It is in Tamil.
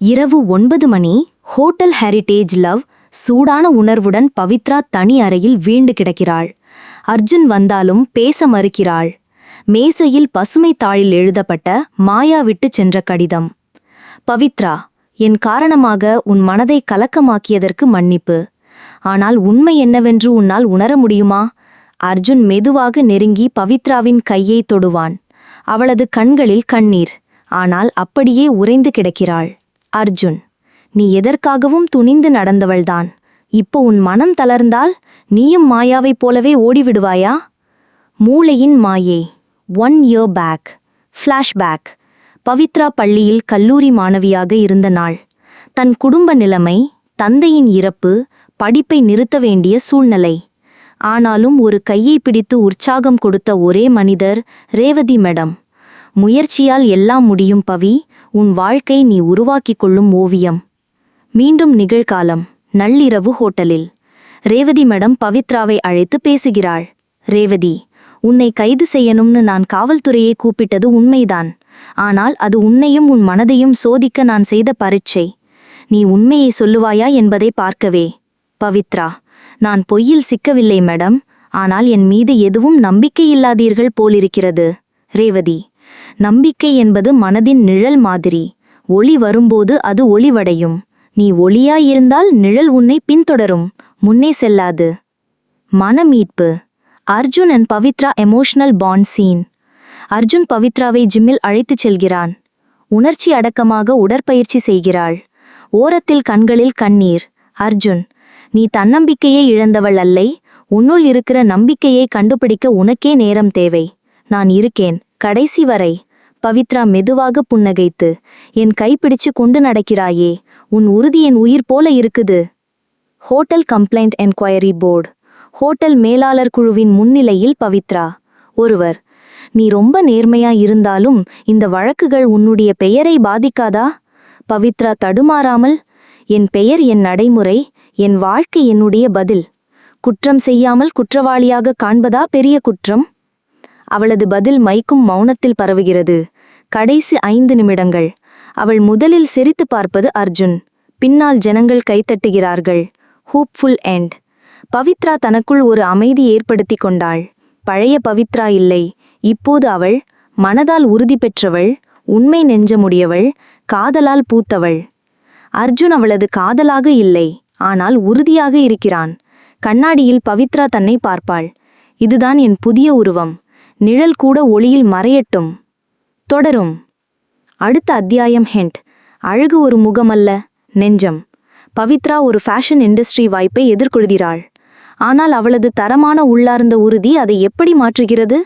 இரவு ஒன்பது மணி ஹோட்டல் ஹெரிட்டேஜ் லவ் சூடான உணர்வுடன் பவித்ரா தனி அறையில் வீண்டு கிடக்கிறாள். அர்ஜுன் வந்தாலும் பேச மறுக்கிறாள். மேசையில் பசுமை தாளில் எழுதப்பட்ட மாயா விட்டு சென்ற கடிதம். பவித்ரா என் காரணமாக உன் மனதை கலக்கமாக்கியதற்கு மன்னிப்பு. ஆனால் உண்மை என்னவென்று உன்னால் உணர முடியுமா? அர்ஜுன் மெதுவாக நெருங்கி பவித்ராவின் கையை தொடுவான். அவளது கண்களில் கண்ணீர். ஆனால் அப்படியே உறைந்து கிடக்கிறாள். அர்ஜுன் நீ எதற்காகவும் துணிந்து நடந்தவள்தான். இப்போ உன் மனம் தளர்ந்தால் நீயும் மாயாவைப் போலவே ஓடிவிடுவாயா? மூளையின் மாயே one year back flashback Pavithra பள்ளியில் கல்லூரி மாணவியாக இருந்த நாள். தன் குடும்ப நிலைமை தந்தையின் இறப்பு படிப்பை நிறுத்த வேண்டிய சூழ்நிலை. ஆனாலும் ஒரு கையை பிடித்து உற்சாகம் கொடுத்த ஒரே மனிதர் ரேவதி மேடம். முயற்சியால் எல்லாம் முடியும் பவி. உன் வாழ்க்கை நீ உருவாக்கிக் கொள்ளும் ஓவியம். மீண்டும் நிகழ்காலம். நள்ளிரவு ஹோட்டலில். ரேவதி மேடம் பவித்ராவை அழைத்து பேசுகிறாள். ரேவதி உன்னை கைது செய்யணும்னு நான் காவல்துறையை கூப்பிட்டது உண்மைதான். ஆனால் அது உன்னையும் உன் மனதையும் சோதிக்க நான் செய்த பரீட்சை. நீ உண்மையை சொல்லுவாயா என்பதை பார்க்கவே. பவித்ரா நான் பொய்யில் சிக்கவில்லை மேடம். ஆனால் என் மீது எதுவும் நம்பிக்கையில்லாதீர்கள் போலிருக்கிறது. ரேவதி நம்பிக்கை என்பது மனதின் நிழல் மாதிரி. ஒளி வரும்போது அது ஒளிவடையும். நீ ஒளியாயிருந்தால் நிழல் உன்னை பின்தொடரும். முன்னே செல்லாது. மனமீட்பு. Arjun and Pavithra emotional bond scene Arjun பவித்ராவை ஜிம்மில் அழைத்துச் செல்கிறான். உணர்ச்சி அடக்கமாக உடற்பயிற்சி செய்கிறாள். ஓரத்தில் கண்களில் கண்ணீர். அர்ஜுன் நீ தன்னம்பிக்கையை இழந்தவள் அல்லை. உன்னுள் இருக்கிற நம்பிக்கையை கண்டுபிடிக்க உனக்கே நேரம் தேவை. நான் இருக்கேன். கடைசி வரை பவித்ரா மெதுவாக புன்னகைத்து என் கைப்பிடிச்சு கொண்டு நடக்கிறாயே உன் உறுதி என் உயிர் போல இருக்குது. Hotel complaint enquiry board. Hotel மேலாளர் குழுவின் முன்னிலையில் பவித்ரா ஒருவர் நீ ரொம்ப நேர்மையா இருந்தாலும் இந்த வழக்குகள் உன்னுடைய பெயரை பாதிக்காதா? பவித்ரா தடுமாறாமல் என் பெயர் என் நடைமுறை என் வாழ்க்கை என்னுடைய பதில். குற்றம் செய்யாமல் குற்றவாளியாக காண்பதா பெரிய குற்றம்? அவளது பதில் மைக்கும் மௌனத்தில் பரவுகிறது. கடைசி ஐந்து நிமிடங்கள். அவள் முதலில் சிரித்து பார்ப்பது அர்ஜுன். பின்னால் ஜனங்கள் கைத்தட்டுகிறார்கள் ஹூப்ஃபுல் எண்ட் பவித்ரா தனக்குள் ஒரு அமைதி ஏற்படுத்தி கொண்டாள். பழைய பவித்ரா இல்லை. இப்போது அவள் மனதால் உறுதி பெற்றவள் உண்மை நெஞ்சமுடையவள் காதலால் பூத்தவள். அர்ஜுன் அவளது காதலாக இல்லை. ஆனால் உறுதியாக இருக்கிறான். கண்ணாடியில் பவித்ரா தன்னை பார்ப்பாள். இதுதான் என் புதிய உருவம். நிழல் கூட ஒளியில் மறையட்டும். தொடரும். அடுத்த அத்தியாயம் ஹெண்ட். அழகு ஒரு முகமல்ல நெஞ்சம். பவித்ரா ஒரு ஃபேஷன் இண்டஸ்ட்ரி வாய்ப்பை எதிர்கொள்கிறாள். ஆனால் அவளது தரமான உள்ளார்ந்த உறுதி அதை எப்படி மாற்றுகிறது?